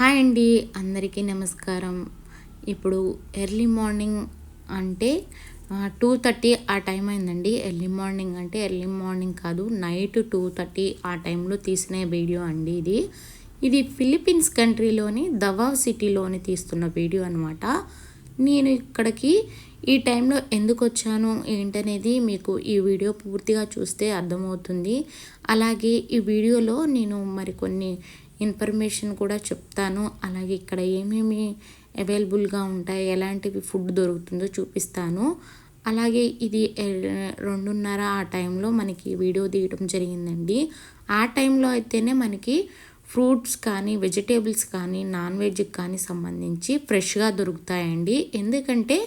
Hi అండి అందరికీ నమస్కారం. ఇప్పుడు ఎర్లీ మార్నింగ్ అంటే టూ థర్టీ ఆ టైం అయిందండి. ఎర్లీ మార్నింగ్ అంటే ఎర్లీ మార్నింగ్ కాదు నైట్ టూ థర్టీ ఆ టైంలో తీసిన వీడియో అండి ఇది. ఇది ఫిలిప్పీన్స్ కంట్రీలోని దవావ్ సిటీలోని తీస్తున్న వీడియో అనమాట నేను ఇక్కడికి ఈ టైంలో ఎందుకు వచ్చాను ఏంటనేది మీకు ఈ వీడియో పూర్తిగా చూస్తే అర్థమవుతుంది. అలాగే ఈ వీడియోలో నేను మరికొన్ని ఇన్ఫర్మేషన్ కూడా చెప్తాను. అలాగే ఇక్కడ ఏమేమి అవైలబుల్గా ఉంటాయి ఎలాంటివి ఫుడ్ దొరుకుతుందో చూపిస్తాను. అలాగే ఇది రెండున్నర ఆ టైంలో మనకి వీడియో తీయడం జరిగిందండి. ఆ టైంలో అయితేనే మనకి ఫ్రూట్స్ కానీ వెజిటేబుల్స్ కానీ నాన్ వెజ్కి కానీ సంబంధించి ఫ్రెష్గా దొరుకుతాయండి. ఎందుకంటే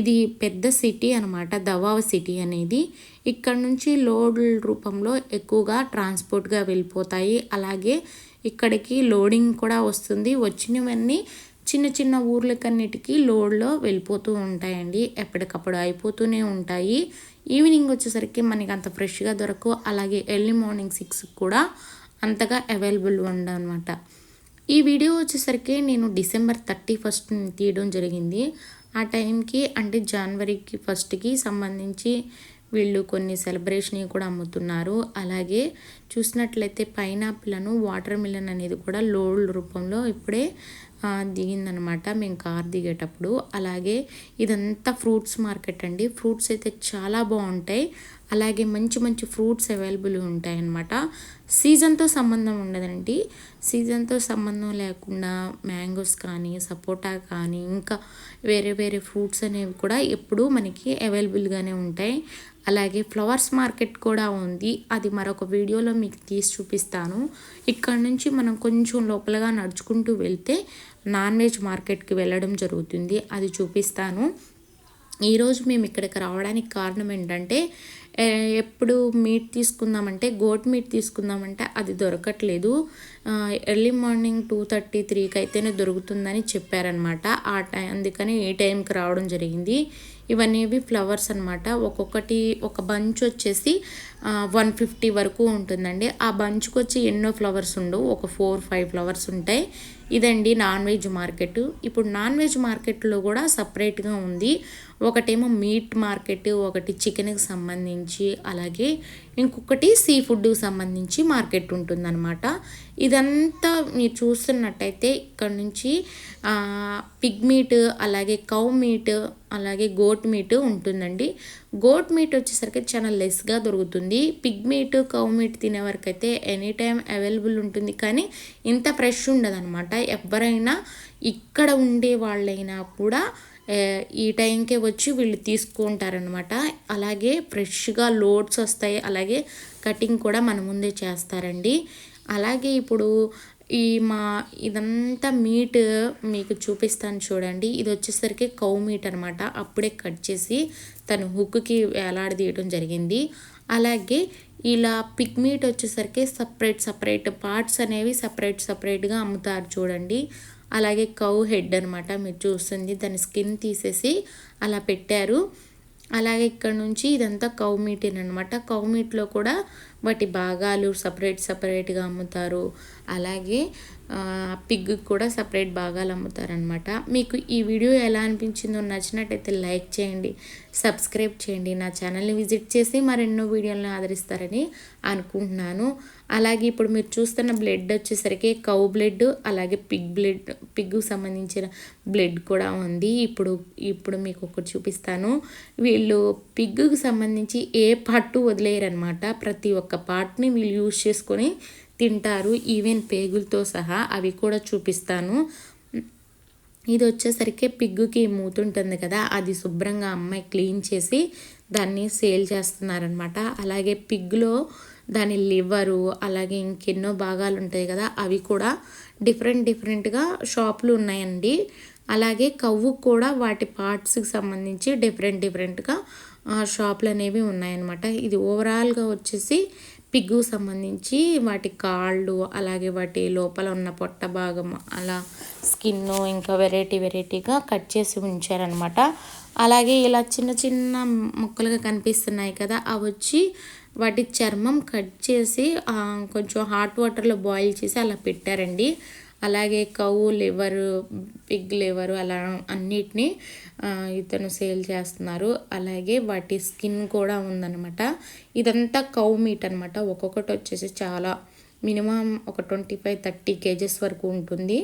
ఇది పెద్ద సిటీ అనమాట దవావ సిటీ అనేది. ఇక్కడ నుంచి లోడ్ రూపంలో ఎక్కువగా ట్రాన్స్పోర్ట్గా వెళ్ళిపోతాయి. అలాగే ఇక్కడికి లోడింగ్ కూడా వస్తుంది. వచ్చినవన్నీ చిన్న చిన్న ఊర్లకన్నిటికీ లోడ్లో వెళ్ళిపోతూ ఉంటాయండి. ఎప్పటికప్పుడు అయిపోతూనే ఉంటాయి. ఈవినింగ్ వచ్చేసరికి మనకి అంత ఫ్రెష్గా దొరకు అలాగే ఎర్లీ మార్నింగ్ సిక్స్ కూడా అంతగా అవైలబుల్ ఉండనమాట. ఈ వీడియో వచ్చేసరికి నేను డిసెంబర్ థర్టీ ఫస్ట్ తీయడం జరిగింది. ఆ టైంకి అంటే జనవరికి ఫస్ట్కి సంబంధించి వీళ్ళు కొన్ని సెలబ్రేషన్ కూడా అమ్ముతున్నారు. అలాగే చూసినట్లయితే పైనాపిల్ను వాటర్ మిలన్ అనేది కూడా లోడ్ రూపంలో ఇప్పుడే దిగిందనమాట. మేము కార్ దిగేటప్పుడు. అలాగే ఇదంతా ఫ్రూట్స్ మార్కెట్ అండి. ఫ్రూట్స్ అయితే చాలా బాగుంటాయి. అలాగే మంచి మంచి ఫ్రూట్స్ అవైలబుల్ ఉంటాయి అన్నమాట సీజన్తో సంబంధం ఉండదండి. సీజన్తో సంబంధం లేకుండా మ్యాంగోస్ కానీ సపోటా కానీ ఇంకా వేరే వేరే ఫ్రూట్స్ అనేవి కూడా ఎప్పుడూ మనకి అవైలబుల్గానే ఉంటాయి. అలాగే ఫ్లవర్స్ మార్కెట్ కూడా ఉంది. అది మరొక వీడియోలో మీకు తీసి చూపిస్తాను. ఇక్కడ నుంచి మనం కొంచెం లోపలగా నడుచుకుంటూ వెళ్తే నాన్ వెజ్ మార్కెట్కి వెళ్ళడం జరుగుతుంది. అది చూపిస్తాను. ఈరోజు మేము ఇక్కడికి రావడానికి కారణం ఏంటంటే ఎప్పుడు మీట్ తీసుకుందామంటే గోట్ మీట్ తీసుకుందామంటే అది దొరకట్లేదు. ఎర్లీ మార్నింగ్ టూ థర్టీ త్రీకి అయితేనే దొరుకుతుందని చెప్పారనమాట ఆ టైం అందుకని ఈ టైంకి రావడం జరిగింది. ఇవన్నీ ఫ్లవర్స్ అనమాట ఒక్కొక్కటి ఒక బంచ్ వచ్చేసి వన్ ఫిఫ్టీ వరకు ఉంటుందండి. ఆ బంచ్కి వచ్చి ఎన్నో ఫ్లవర్స్ ఉండవు ఒక ఫోర్ ఫైవ్ ఫ్లవర్స్ ఉంటాయి. ఇదండి నాన్ వెజ్ మార్కెట్. ఇప్పుడు నాన్ వెజ్ మార్కెట్లో కూడా సపరేట్గా ఉంది. ఒకటేమో మీట్ మార్కెట్ ఒకటి చికెన్కి సంబంధించి అలాగే ఇంకొకటి సీ ఫుడ్కి సంబంధించి మార్కెట్ ఉంటుందన్నమాట. ఇదంతా మీరు చూస్తున్నట్టయితే ఇక్కడ నుంచి పిగ్ మీట్ అలాగే కౌ మీట్ అలాగే గోట్ మీట్ ఉంటుందండి. గోట్ మీట్ వచ్చేసరికి చాలా లెస్గా దొరుకుతుంది. పిగ్ మీట్ కౌ మీట్ తినే వరకు అయితే ఎనీ టైం అవైలబుల్ ఉంటుంది. కానీ ఇంత ఫ్రెష్ ఉండదన్నమాట. ఎవరైనా ఇక్కడ ఉండే వాళ్ళైనా కూడా ఈ టైంకే వచ్చి వీళ్ళు తీసుకుంటారనమాట అలాగే ఫ్రెష్గా లోడ్స్ వస్తాయి. అలాగే కటింగ్ కూడా మన ముందే చేస్తారండి. అలాగే ఇప్పుడు ఈ మా ఇదంతా మీట్ మీకు చూపిస్తాను చూడండి. ఇది వచ్చేసరికి కౌ మీట్ అనమాట అప్పుడే కట్ చేసి తను హుక్కి వేలాడదీయడం జరిగింది. అలాగే ఇలా పిక్ మీట్ వచ్చేసరికి సపరేట్ సపరేట్ పార్ట్స్ అనేవి సపరేట్ సపరేట్గా అమ్ముతారు చూడండి. అలాగే కౌ హెడ్ అనమాట మీరు చూస్తుంది. దాని స్కిన్ తీసేసి అలా పెట్టారు. అలాగే ఇక్కడ నుంచి ఇదంతా కౌ మీటిన్ అనమాట కౌ మీట్లో కూడా వాటి భాగాలు సపరేట్ సపరేట్గా అమ్ముతారు. అలాగే పిగ్ కూడా సపరేట్ భాగాలు అమ్ముతారనమాట మీకు ఈ వీడియో ఎలా అనిపించిందో నచ్చినట్టయితే లైక్ చేయండి సబ్స్క్రైబ్ చేయండి. నా ఛానల్ని విజిట్ చేసి మరెన్నో వీడియోలను ఆదరిస్తారని అనుకుంటున్నాను. అలాగే ఇప్పుడు మీరు చూస్తున్న బ్లడ్ వచ్చేసరికి కౌ బ్లడ్ అలాగే పిగ్ బ్లడ్ పిగ్కు సంబంధించిన బ్లడ్ కూడా ఉంది. ఇప్పుడు ఇప్పుడు మీకు ఒకటి చూపిస్తాను. వీళ్ళు పిగ్గుకు సంబంధించి ఏ పార్ట్ వదిలేయరనమాట ప్రతి ఒక్క పార్ట్ని వీళ్ళు యూజ్ చేసుకొని తింటారు. ఈవెన్ పేగులతో సహా అవి కూడా చూపిస్తాను. ఇది వచ్చేసరికి పిగ్గుకి మూతుంటుంది కదా అది శుభ్రంగా అమ్మాయి క్లీన్ చేసి దాన్ని సేల్ చేస్తున్నారనమాట అలాగే పిగ్గులో దాని లివరు అలాగే ఇంకెన్నో భాగాలు ఉంటాయి కదా అవి కూడా డిఫరెంట్ డిఫరెంట్గా షాపులు ఉన్నాయండి. అలాగే కవ్వు కూడా వాటి పార్ట్స్కి సంబంధించి డిఫరెంట్ డిఫరెంట్గా షాపులు అనేవి ఉన్నాయన్నమాట. ఇది ఓవరాల్గా వచ్చేసి పిగ్గు సంబంధించి వాటి కాళ్ళు అలాగే వాటి లోపల ఉన్న పొట్ట భాగం అలా స్కిన్ ఇంకా వెరైటీ వెరైటీగా కట్ చేసి ఉంచారనమాట అలాగే ఇలా చిన్న చిన్న ముక్కలుగా కనిపిస్తున్నాయి కదా అవి వచ్చి వాటి చర్మం కట్ చేసి కొంచెం హాట్ వాటర్లో బాయిల్ చేసి అలా పెట్టారండి. అలాగే కవు లివర్ పిగ్ లివర్ అలా అన్నిటినీ ఇతను సేల్ చేస్తున్నారు. అలాగే వాటి స్కిన్ కూడా ఉందన్నమాట. ఇదంతా కౌ మీట్ అనమాట ఒక్కొక్కటి వచ్చేసి చాలా మినిమం ఒక ట్వంటీ ఫైవ్ థర్టీ కేజెస్ వరకు ఉంటుంది.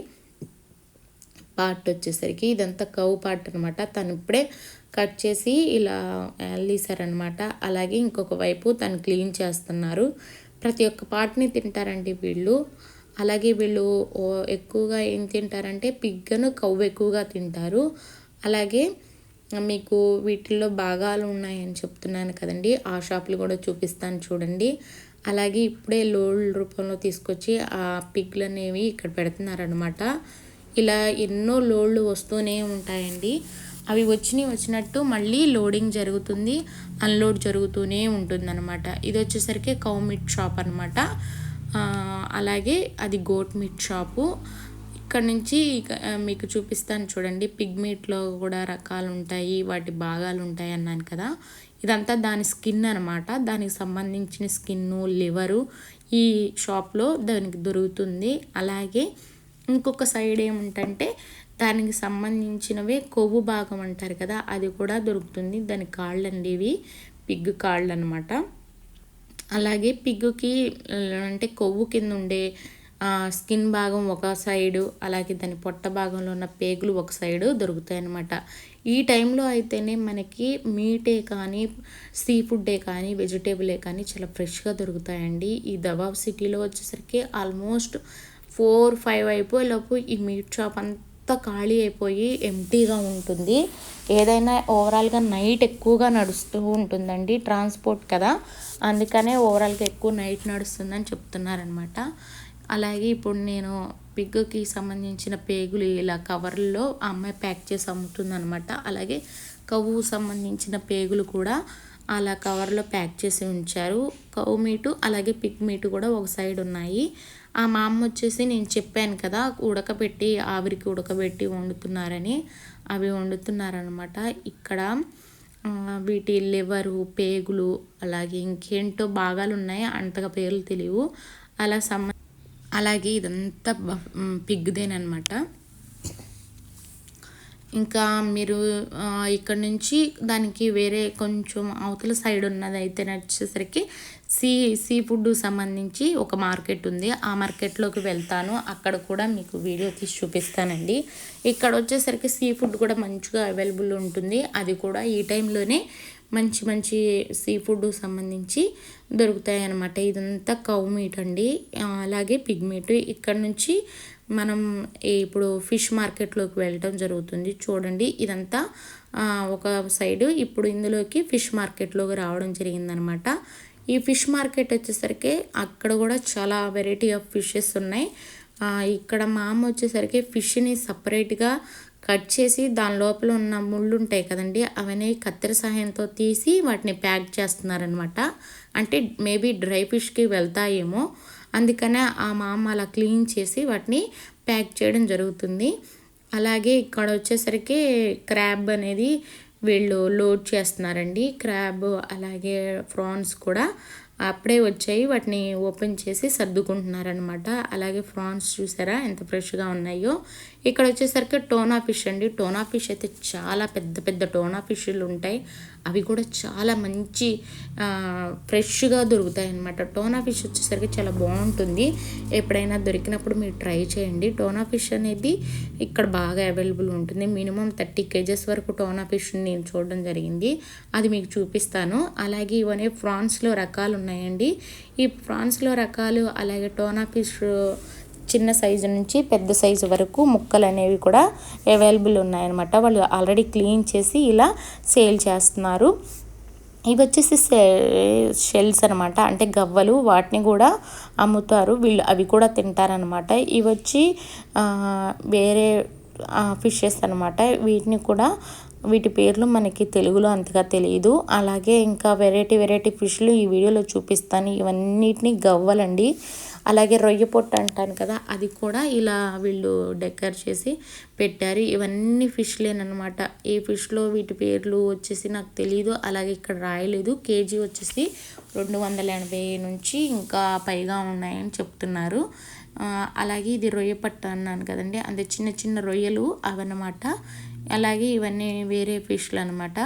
పార్ట్ వచ్చేసరికి ఇదంతా కవ్ పార్ట్ అనమాట తను ఇప్పుడే కట్ చేసి ఇలా తీసారనమాట అలాగే ఇంకొక వైపు తను క్లీన్ చేస్తున్నారు. ప్రతి ఒక్క పార్ట్ని తింటారండి వీళ్ళు. అలాగే వీళ్ళు ఎక్కువగా ఏం తింటారంటే పిగ్గను కవ్వు ఎక్కువగా తింటారు. అలాగే మీకు వీటిల్లో భాగాలు ఉన్నాయని చెప్తున్నాను కదండి. ఆ షాపులు కూడా చూపిస్తాను చూడండి. అలాగే ఇప్పుడే లోల్ రూపంలో తీసుకొచ్చి ఆ పిగ్లు అనేవి ఇక్కడ పెడుతున్నారనమాట ఇలా ఎన్నో లోడ్లు వస్తూనే ఉంటాయండి. అవి వచ్చినవి వచ్చినట్టు మళ్ళీ లోడింగ్ జరుగుతుంది. అన్లోడ్ జరుగుతూనే ఉంటుందన్నమాట. ఇది వచ్చేసరికి కౌమిట్ షాప్ అనమాట అలాగే అది గోట్ మీట్ షాపు ఇక్కడ నుంచి మీకు చూపిస్తాను చూడండి. పిగ్ మీట్లో కూడా రకాలు ఉంటాయి వాటి భాగాలు ఉంటాయి అన్నాను కదా. ఇదంతా దాని స్కిన్ అనమాట దానికి సంబంధించిన స్కిన్ను లివరు ఈ షాప్లో దానికి దొరుకుతుంది. అలాగే ఇంకొక సైడ్ ఏముంటంటే దానికి సంబంధించినవే కొవ్వు భాగం అంటారు కదా అది కూడా దొరుకుతుంది. దాని కాళ్ళు అండి ఇవి. పిగ్ కాళ్ళు అనమాట అలాగే పిగ్గుకి అంటే కొవ్వు కింద ఉండే స్కిన్ భాగం ఒక సైడు అలాగే దాని పొట్ట భాగంలో ఉన్న పేగులు ఒక సైడు దొరుకుతాయి అన్నమాట ఈ టైంలో అయితేనే మనకి మీటే కానీ సీ ఫుడ్డే కానీ వెజిటేబులే కానీ చాలా ఫ్రెష్గా దొరుకుతాయండి. ఈ దబాబ్ సిటీలో వచ్చేసరికి ఆల్మోస్ట్ ఫోర్ ఫైవ్ అయిపోయేలోపు ఈ మీట్ షాప్ అంతా ఖాళీ అయిపోయి ఎంటీగా ఉంటుంది. ఏదైనా ఓవరాల్గా నైట్ ఎక్కువగా నడుస్తూ ఉంటుందండి ట్రాన్స్పోర్ట్ కదా. అందుకనే ఓవరాల్గా ఎక్కువ నైట్ నడుస్తుందని చెప్తున్నారనమాట అలాగే ఇప్పుడు నేను పిగ్గుకి సంబంధించిన పేగులు ఇలా కవర్లో అమ్మాయి ప్యాక్ చేసి అమ్ముతుంది అనమాట అలాగే కవ్వు సంబంధించిన పేగులు కూడా అలా కవర్లో ప్యాక్ చేసి ఉంచారు. కౌ మీటు అలాగే పిగ్ మీటు కూడా ఒక సైడ్ ఉన్నాయి. ఆ మా అమ్మ వచ్చేసి నేను చెప్పాను కదా ఉడకబెట్టి ఆవిరికి ఉడకబెట్టి వండుతున్నారని. అవి వండుతున్నారనమాట ఇక్కడ వీటి లివరు పేగులు అలాగే ఇంకేంటో భాగాలు ఉన్నాయి అంతగా పేర్లు తెలియవు. అలా సమ అలాగే ఇదంతా పిగ్గుదేనమాట ఇంకా మీరు ఇక్కడ నుంచి దానికి వేరే కొంచెం అవతల సైడ్ ఉన్నది అయితే నచ్చేసరికి సీ సీ ఫుడ్ సంబంధించి ఒక మార్కెట్ ఉంది. ఆ మార్కెట్లోకి వెళ్తాను. అక్కడ కూడా మీకు వీడియో తీసి చూపిస్తానండి. ఇక్కడ వచ్చేసరికి సీ ఫుడ్ కూడా మంచిగా అవైలబుల్ ఉంటుంది. అది కూడా ఈ టైంలోనే మంచి మంచి సీ ఫుడ్ సంబంధించి దొరుకుతాయి అన్నమాట ఇదంతా కౌ మీట్ అండి. అలాగే పిగ్ మీట్. ఇక్కడ నుంచి మనం ఇప్పుడు ఫిష్ మార్కెట్లోకి వెళ్ళటం జరుగుతుంది. చూడండి ఇదంతా ఒక సైడు ఇప్పుడు ఇందులోకి ఫిష్ మార్కెట్లోకి రావడం జరిగిందనమాట. ఈ ఫిష్ మార్కెట్ వచ్చేసరికి అక్కడ కూడా చాలా వెరైటీ ఆఫ్ ఫిషెస్ ఉన్నాయి. ఇక్కడ మా అమ్మ వచ్చేసరికి ఫిష్ని సపరేట్గా కట్ చేసి దాని లోపల ఉన్న ముళ్ళు ఉంటాయి కదండి అవన్నీ కత్తెర సహాయంతో తీసి వాటిని ప్యాక్ చేస్తున్నారనమాట. అంటే మేబీ డ్రై ఫిష్కి వెళ్తాయేమో. అందుకనే ఆ మామ అలా క్లీన్ చేసి వాటిని ప్యాక్ చేయడం జరుగుతుంది. అలాగే ఇక్కడ వచ్చేసరికి క్రాబ్ అనేది వీళ్ళు లోడ్ చేస్తున్నారండి. క్రాబ్ అలాగే ఫ్రాన్స్ కూడా అప్పుడే వచ్చాయి. వాటిని ఓపెన్ చేసి సర్దుకుంటున్నారనమాట అలాగే ఫ్రాన్స్ చూసారా ఎంత ఫ్రెష్గా ఉన్నాయో. ఇక్కడ వచ్చేసరికి టోనా ఫిష్ అండి. టోనా ఫిష్ అయితే చాలా పెద్ద పెద్ద టోనా ఫిష్లు ఉంటాయి. అవి కూడా చాలా మంచి ఫ్రెష్గా దొరుకుతాయి అనమాట టోనా ఫిష్ వచ్చేసరికి చాలా బాగుంటుంది. ఎప్పుడైనా దొరికినప్పుడు మీరు ట్రై చేయండి. టోనా ఫిష్ అనేది ఇక్కడ బాగా అవైలబుల్ ఉంటుంది. మినిమం థర్టీ కేజెస్ వరకు టోనా ఫిష్ నేను చూడడం జరిగింది. అది మీకు చూపిస్తాను. అలాగే ఇవన్నీ ఫ్రాన్స్లో రకాలు ఉన్నాయి ఉన్నాయండి. ఈ ప్రాన్స్లో రకాలు అలాగే టోనా ఫిష్ చిన్న సైజు నుంచి పెద్ద సైజు వరకు ముక్కలు అనేవి కూడా అవైలబుల్ ఉన్నాయన్నమాట. వాళ్ళు ఆల్రెడీ క్లీన్ చేసి ఇలా సేల్ చేస్తున్నారు. ఇవి వచ్చేసి షెల్స్ అనమాట అంటే గవ్వలు వాటిని కూడా అమ్ముతారు. వీళ్ళు అవి కూడా తింటారనమాట ఇవి వచ్చి వేరే ఫిషెస్ అనమాట వీటిని కూడా వీటి పేర్లు మనకి తెలుగులో అంతగా తెలియదు అలాగే ఇంకా వెరైటీ వెరైటీ ఫిష్లు ఈ వీడియోలో చూపిస్తాను. ఇవన్నిటిని గవ్వలండి. అలాగే రొయ్య పొట్టు అంటాను కదా అది కూడా ఇలా వీళ్ళు డెకర్ చేసి పెట్టారు. ఇవన్నీ ఫిష్లేనమాట ఏ ఫిష్లో వీటి పేర్లు వచ్చేసి నాకు తెలియదు అలాగే ఇక్కడ రాయలేదు. కేజీ వచ్చేసి రెండు వందల ఎనభై నుంచి ఇంకా పైగా ఉన్నాయని చెప్తున్నారు. అలాగే ఇది రొయ్య పట్ట అన్నాను కదండి. అంటే చిన్న చిన్న రొయ్యలు అవన్నమాట. అలాగే ఇవన్నీ వేరే ఫిష్లు అనమాట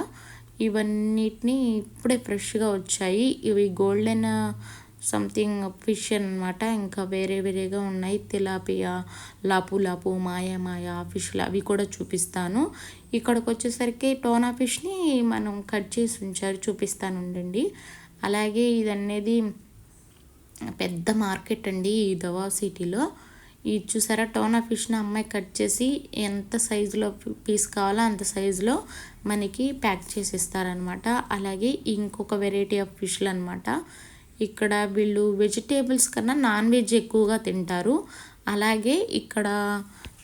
ఇవన్నిటిని ఇప్పుడే ఫ్రెష్గా వచ్చాయి. ఇవి గోల్డెన్ సంథింగ్ ఫిష్ అన్నమాట. ఇంకా వేరే వేరేగా ఉన్నాయి. తిలాపియా లాపు లాపు మాయా మాయా ఫిష్లు అవి కూడా చూపిస్తాను. ఇక్కడికి వచ్చేసరికి టోనా ఫిష్ని మనం కట్ చేసి ఉంచారు. చూపిస్తాను ఉండండి. అలాగే ఇది అనేది పెద్ద మార్కెట్ అండి ఈ దవా సిటీలో. ఇది చూసారా టోనా ఫిష్ని అమ్మాయి కట్ చేసి ఎంత సైజులో పీస్ కావాలో అంత సైజులో మనకి ప్యాక్ చేసి ఇస్తారనమాట అలాగే ఇంకొక వెరైటీ ఆఫ్ ఫిష్లు అనమాట ఇక్కడ వీళ్ళు వెజిటేబుల్స్ కన్నా నాన్ వెజ్ ఎక్కువగా తింటారు. అలాగే ఇక్కడ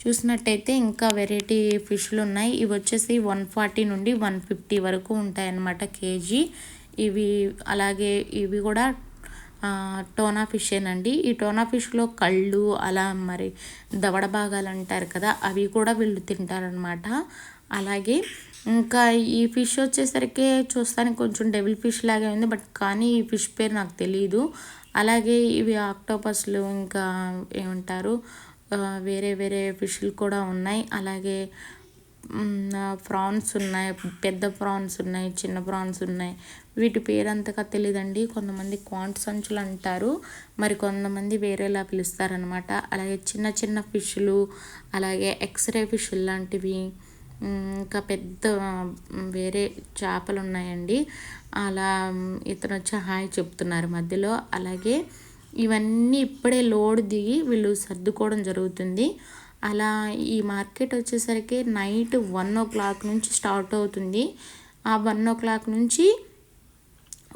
చూసినట్టయితే ఇంకా వెరైటీ ఫిష్లు ఉన్నాయి. ఇవి వచ్చేసి వన్ ఫార్టీ నుండి వన్ ఫిఫ్టీ వరకు ఉంటాయన్నమాట కేజీ. ఇవి అలాగే ఇవి కూడా టోనా ఫిషేనండి ఈ టోనా ఫిష్లో కళ్ళు అలా మరి దవడ భాగాలు అంటారు కదా అవి కూడా వీళ్ళు తింటారనమాట అలాగే ఇంకా ఈ ఫిష్ వచ్చేసరికి చూస్తానికి కొంచెం డెవిల్ ఫిష్ లాగే ఉంది బట్ కానీ ఈ ఫిష్ పేరు నాకు తెలియదు అలాగే ఇవి ఆక్టోపస్లు ఇంకా ఏమంటారు వేరే వేరే ఫిష్లు కూడా ఉన్నాయి. అలాగే ప్రాన్స్ ఉన్నాయి పెద్ద ప్రాన్స్ ఉన్నాయి చిన్న ప్రాన్స్ ఉన్నాయి. వీటి పేరు అంతగా తెలియదండి కొంతమంది క్వాంట్ సంచులు అంటారు. మరి కొంతమంది వేరేలా పిలుస్తారనమాట అలాగే చిన్న చిన్న ఫిష్లు అలాగే ఎక్స్రే ఫిష్ లాంటివి ఇంకా పెద్ద వేరే చేపలు ఉన్నాయండి. అలా ఇతను వచ్చి హాయ్ చెప్తున్నారు మధ్యలో. అలాగే ఇవన్నీ ఇప్పుడే లోడ్ దిగి వీళ్ళు సర్దుకోవడం జరుగుతుంది. అలా ఈ మార్కెట్ వచ్చేసరికి నైట్ వన్ ఓ క్లాక్ నుంచి స్టార్ట్ అవుతుంది. ఆ వన్ ఓ క్లాక్ నుంచి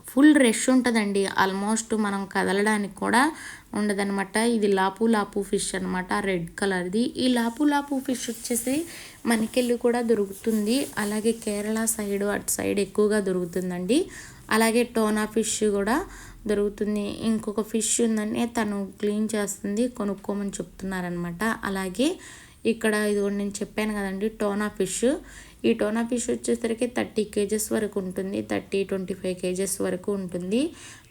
ఫుల్ రష్ ఉంటుందండి. ఆల్మోస్ట్ మనం కదలడానికి కూడా ఉండదనమాట ఇది లాపు లాపు ఫిష్ అనమాట రెడ్ కలర్ది. ఈ లాపు లాపు ఫిష్ వచ్చేసి మనకెళ్ళి కూడా దొరుకుతుంది. అలాగే కేరళ సైడ్ అటు సైడ్ ఎక్కువగా దొరుకుతుందండి. అలాగే టోనా ఫిష్ కూడా దొరుకుతుంది. ఇంకొక ఫిష్ ఉందంటే తను క్లీన్ చేస్తుంది కొనుక్కోమని చెప్తున్నారనమాట అలాగే ఇక్కడ ఇది నేను చెప్పాను కదండి టోనా ఫిష్. ఈ టోనా ఫిష్ వచ్చేసరికి థర్టీ కేజెస్ వరకు ఉంటుంది థర్టీ ట్వంటీ ఫైవ్ కేజెస్ వరకు ఉంటుంది.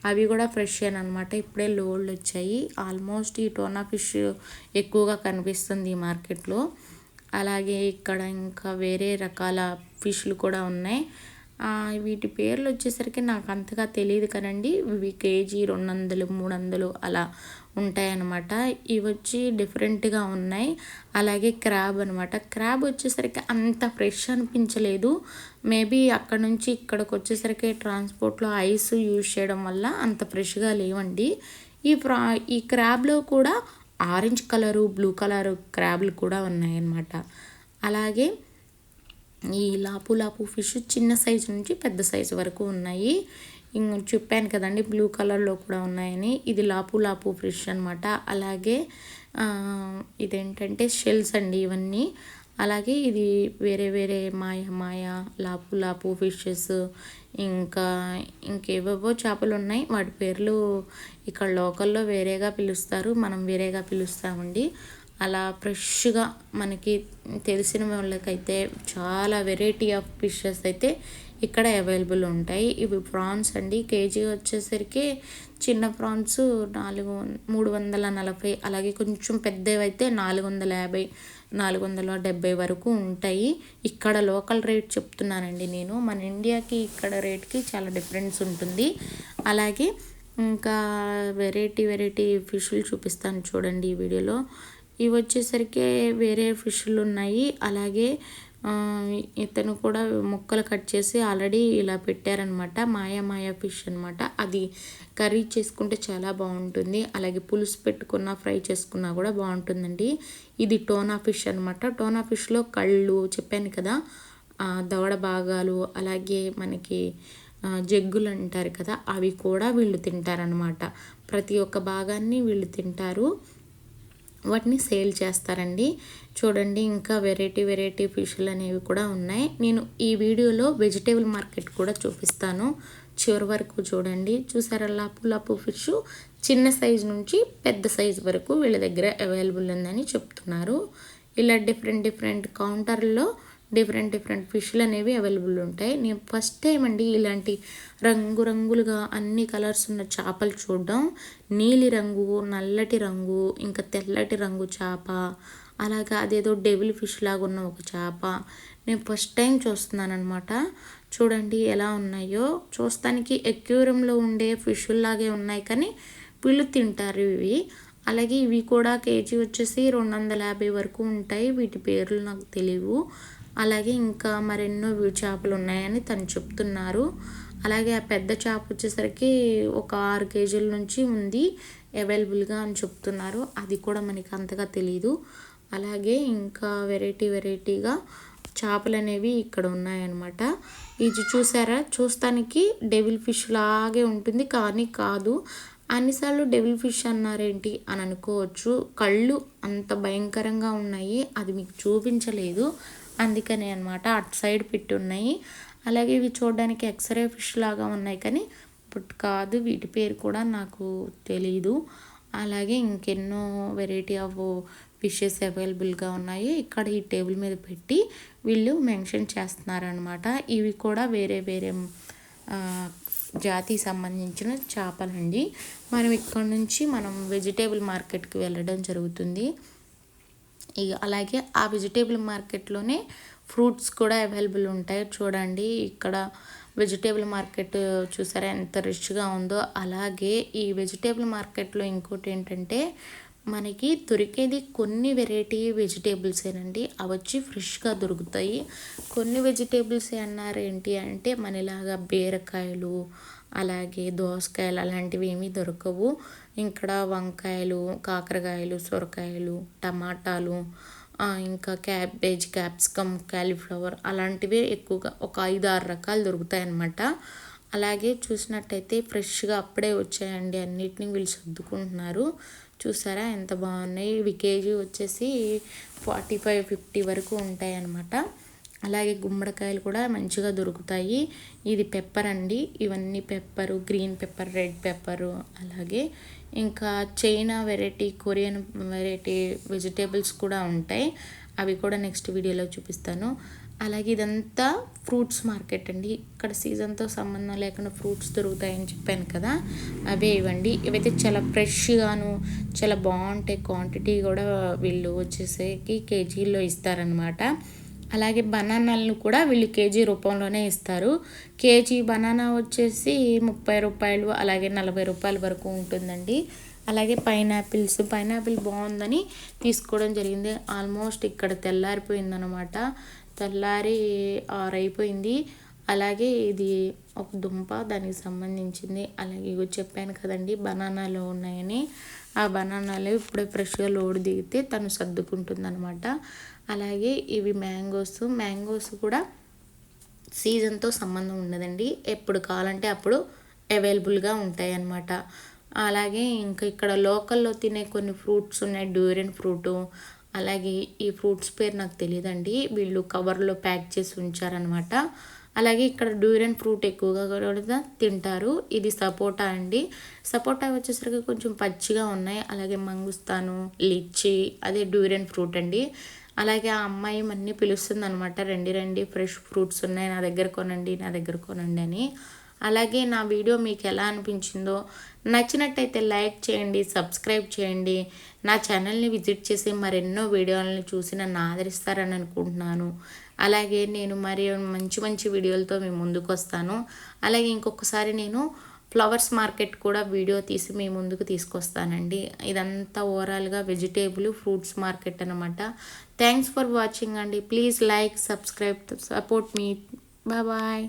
అవి కూడా ఫ్రెష్ అనమాట ఇప్పుడే లోడ్లు వచ్చాయి. ఆల్మోస్ట్ ఈ టోనా ఫిష్ ఎక్కువగా కనిపిస్తుంది ఈ మార్కెట్లో. అలాగే ఇక్కడ ఇంకా వేరే రకాల ఫిష్లు కూడా ఉన్నాయి. వీటి పేర్లు వచ్చేసరికి నాకు అంతగా తెలియదు కదండి. ఇవి కేజీ రెండు వందలు మూడు వందలు అలా ఉంటాయన్నమాట. ఇవి వచ్చి డిఫరెంట్గా ఉన్నాయి. అలాగే క్రాబ్ అనమాట క్రాబ్ వచ్చేసరికి అంత ఫ్రెష్ అనిపించలేదు. మేబీ అక్కడ నుంచి ఇక్కడికి వచ్చేసరికి ట్రాన్స్పోర్ట్లో ఐస్ యూజ్ చేయడం వల్ల అంత ఫ్రెష్గా లేవండి. ఈ ప్రా ఈ క్రాబ్లో కూడా ఆరెంజ్ కలరు బ్లూ కలరు క్రాబ్లు కూడా ఉన్నాయన్నమాట. అలాగే ఈ లాపు లాపు ఫిష్ చిన్న సైజు నుంచి పెద్ద సైజు వరకు ఉన్నాయి. చెప్పాను కదండి బ్లూ కలర్లో కూడా ఉన్నాయని. ఇది లాపు లాపు ఫిష్ అనమాట అలాగే ఇదేంటంటే షెల్స్ అండి ఇవన్నీ. అలాగే ఇది వేరే వేరే మాయ మాయ లాపు లాపు ఫిషెస్ ఇంకా ఇంకేవేవో చేపలు ఉన్నాయి. వాటి పేర్లు ఇక్కడ లోకల్లో వేరేగా పిలుస్తారు. మనం వేరేగా పిలుస్తామండి. అలా ఫ్రెష్గా మనకి తెలిసిన వాళ్ళకైతే చాలా వెరైటీ ఆఫ్ ఫిషెస్ అయితే ఇక్కడ అవైలబుల్ ఉంటాయి. ఇవి ప్రాన్స్ అండి. కేజీ వచ్చేసరికి చిన్న ప్రాన్స్ నాలుగు మూడు వందల నలభై అలాగే కొంచెం పెద్దవి అయితే నాలుగు వందల యాభై నాలుగు వందల డెబ్బై వరకు ఉంటాయి. ఇక్కడ లోకల్ రేట్ చెప్తున్నానండి నేను. మన ఇండియాకి ఇక్కడ రేట్కి చాలా డిఫరెన్స్ ఉంటుంది. అలాగే ఇంకా వెరైటీ వెరైటీ ఫిష్లు చూపిస్తాను చూడండి ఈ వీడియోలో. ఇవి వచ్చేసరికి వేరే ఫిష్లు ఉన్నాయి అలాగే ఇతను కూడా ముక్కలు కట్ చేసి ఆల్రెడీ ఇలా పెట్టారనమాట. మాయా మాయా ఫిష్ అనమాట. అది కర్రీ చేసుకుంటే చాలా బాగుంటుంది. అలాగే పులుసు పెట్టుకున్న ఫ్రై చేసుకున్నా కూడా బాగుంటుందండి. ఇది టోనా ఫిష్ అనమాట. టోనా ఫిష్లో కళ్ళు చెప్పాను కదా దవడ భాగాలు అలాగే మనకి జగ్గులు అంటారు కదా అవి కూడా వీళ్ళు తింటారనమాట. ప్రతి ఒక్క భాగాన్ని వీళ్ళు తింటారు. వాటిని సేల్ చేస్తారండి. చూడండి ఇంకా వెరైటీ వెరైటీ ఫిష్లు అనేవి కూడా ఉన్నాయి. నేను ఈ వీడియోలో వెజిటేబుల్ మార్కెట్ కూడా చూపిస్తాను. చివరి వరకు చూడండి. చూసారా లాపు లాపు ఫిష్? చిన్న సైజు నుంచి పెద్ద సైజు వరకు వీళ్ళ దగ్గర అవైలబుల్ ఉందని చెప్తున్నారు. ఇలా డిఫరెంట్ డిఫరెంట్ కౌంటర్లో డిఫరెంట్ డిఫరెంట్ ఫిష్లు అనేవి అవైలబుల్ ఉంటాయి. నేను ఫస్ట్ టైం అండి ఇలాంటి రంగురంగులుగా అన్ని కలర్స్ ఉన్న చేపలు చూడడం. నీలి రంగు నల్లటి రంగు ఇంకా తెల్లటి రంగు చేప అలాగా అదేదో డెవిల్ ఫిష్ లాగా ఉన్న ఒక చేప. నేను ఫస్ట్ టైం చూస్తున్నాను అనమాట చూడండి ఎలా ఉన్నాయో. చూస్తానికి ఎక్యూరంలో ఉండే ఫిష్లాగే ఉన్నాయి కానీ వీళ్ళు తింటారు ఇవి. అలాగే ఇవి కూడా కేజీ వచ్చేసి రెండు వందల యాభై వరకు ఉంటాయి. వీటి పేర్లు నాకు తెలియవు. అలాగే ఇంకా మరెన్నో చేపలు ఉన్నాయని తను చెప్తున్నారు. అలాగే ఆ పెద్ద చేప వచ్చేసరికి ఒక ఆరు కేజీల నుంచి ఉంది అవైలబుల్గా అని చెప్తున్నారు. అది కూడా మనకి అంతగా తెలియదు అలాగే ఇంకా వెరైటీ వెరైటీగా చేపలు అనేవి ఇక్కడ ఉన్నాయన్నమాట. ఇది చూసారా? చూస్తానికి డెవిల్ ఫిష్ లాగే ఉంటుంది కానీ కాదు. అన్నిసార్లు డెవిల్ ఫిష్ అన్నారేంటి అని అనుకోవచ్చు. కళ్ళు అంత భయంకరంగా ఉన్నాయి అది మీకు చూపించలేదు. అందుకనే అనమాట అటు సైడ్ పిట్టు ఉన్నాయి. అలాగే ఇవి చూడడానికి ఎక్స్రే ఫిష్ లాగా ఉన్నాయి కానీ బట్ కాదు వీటి పేరు కూడా నాకు తెలీదు. అలాగే ఇంకెన్నో వెరైటీ ఆఫ్ ఫిషెస్ అవైలబుల్గా ఉన్నాయి. ఇక్కడ ఈ టేబుల్ మీద పెట్టి వీళ్ళు మెన్షన్ చేస్తున్నారనమాట ఇవి కూడా వేరే వేరే జాతికి సంబంధించిన చేపలండి. మనం ఇక్కడ నుంచి మనం వెజిటేబుల్ మార్కెట్కి వెళ్ళడం జరుగుతుంది. ఇక అలాగే ఆ వెజిటేబుల్ మార్కెట్లోనే ఫ్రూట్స్ కూడా అవైలబుల్ ఉంటాయి. చూడండి ఇక్కడ వెజిటేబుల్ మార్కెట్ చూసారా ఎంత రిచ్గా ఉందో. అలాగే ఈ వెజిటేబుల్ మార్కెట్లో ఇంకోటి ఏంటంటే మనకి దొరికేది కొన్ని వెరైటీ వెజిటేబుల్సేనండి అవి వచ్చి ఫ్రెష్గా దొరుకుతాయి. కొన్ని వెజిటేబుల్స్ అన్నారు ఏంటి అంటే మనలాగా బీరకాయలు అలాగే దోసకాయలు అలాంటివి ఏమీ దొరకవు. ఇక్కడ వంకాయలు కాకరకాయలు సొరకాయలు టమాటాలు ఇంకా క్యాబేజ్ క్యాప్సికమ్ క్యాలీఫ్లవర్ అలాంటివే ఎక్కువగా ఒక ఐదు ఆరు రకాలు దొరుకుతాయి అన్నమాట అలాగే చూసినట్టయితే ఫ్రెష్గా అప్పుడే వచ్చాయండి. అన్నిటిని వీళ్ళు సర్దుకుంటున్నారు. చూసారా? ఎంత బాగున్నాయి. ఇవి కేజీ వచ్చేసి ఫార్టీ ఫైవ్ ఫిఫ్టీ వరకు ఉంటాయి అన్నమాట అలాగే గుమ్మడికాయలు కూడా మంచిగా దొరుకుతాయి. ఇది పెప్పర్ అండి. ఇవన్నీ pepper green pepper red pepper అలాగే ఇంకా China variety Korean variety vegetables కూడా ఉంటాయి. అవి కూడా నెక్స్ట్ వీడియోలో చూపిస్తాను. అలాగే ఇదంతా ఫ్రూట్స్ మార్కెట్ అండి. ఇక్కడ సీజన్తో సంబంధం లేకుండా ఫ్రూట్స్ దొరుకుతాయని చెప్పాను కదా. అవే ఇవ్వండి. ఇవైతే చాలా ఫ్రెష్గాను చాలా బాగుంటాయి. క్వాంటిటీ కూడా వీళ్ళు వచ్చేసరికి కేజీల్లో ఇస్తారనమాట అలాగే బనానాలను కూడా వీళ్ళు కేజీ రూపంలోనే ఇస్తారు. కేజీ బనానా వచ్చేసి ముప్పై రూపాయలు అలాగే నలభై రూపాయల వరకు ఉంటుందండి. అలాగే పైనాపిల్స్ పైనాపిల్ బాగుందని తీసుకోవడం జరిగింది. ఆల్మోస్ట్ ఇక్కడ తెల్లారిపోయిందనమాట. తెల్లారి ఆరైపోయింది. అలాగే ఇది ఒక దుంప దానికి సంబంధించింది. అలాగే ఇగో చెప్పాను కదండి బనానాలు ఉన్నాయని. ఆ బనానాలు ఇప్పుడే ఫ్రెష్గా లోడ్ దిగితే తను సర్దుకుంటుంది అనమాట అలాగే ఇవి మ్యాంగోస్. మ్యాంగోస్ కూడా సీజన్తో సంబంధం ఉండదండి. ఎప్పుడు కావాలంటే అప్పుడు అవైలబుల్గా ఉంటాయి అన్నమాట అలాగే ఇంకా ఇక్కడ లోకల్లో తినే కొన్ని ఫ్రూట్స్ ఉన్నాయి. Durian fruit. అలాగే ఈ ఫ్రూట్స్ పేరు నాకు తెలియదండి. వీళ్ళు కవర్లో ప్యాక్ చేసి ఉంచారనమాట అలాగే ఇక్కడ డ్యూరెన్ ఫ్రూట్ ఎక్కువగా కూడా తింటారు. ఇది సపోటా అండి. సపోటా వచ్చేసరికి కొంచెం పచ్చిగా ఉన్నాయి. అలాగే మంగుస్తాను లిచ్చి అదే డ్యూరెన్ ఫ్రూట్ అండి. అలాగే ఆ అమ్మాయి అన్నీ పిలుస్తుంది అనమాట రండి రండి ఫ్రెష్ ఫ్రూట్స్ ఉన్నాయి నా దగ్గర కొనండి నా దగ్గర కొనండి అని. అలాగే నా వీడియో మీకు ఎలా అనిపించిందో నచ్చినట్టయితే లైక్ చేయండి సబ్స్క్రైబ్ చేయండి. నా ఛానల్ని విజిట్ చేసి మరెన్నో వీడియోలను చూసి నన్ను ఆదరిస్తారని అనుకుంటున్నాను. అలాగే నేను మరి మంచి మంచి వీడియోలతో మేము ముందుకు వస్తాను. అలాగే ఇంకొకసారి నేను ఫ్లవర్స్ మార్కెట్ కూడా వీడియో తీసి మీ ముందుకు తీసుకొస్తానండి. ఇదంతా ఓవరాల్గా వెజిటేబుల్ ఫ్రూట్స్ మార్కెట్ అనమాట థ్యాంక్స్ ఫర్ వాచింగ్ అండి. ప్లీజ్ లైక్ సబ్స్క్రైబ్ సపోర్ట్ మీ బాయ్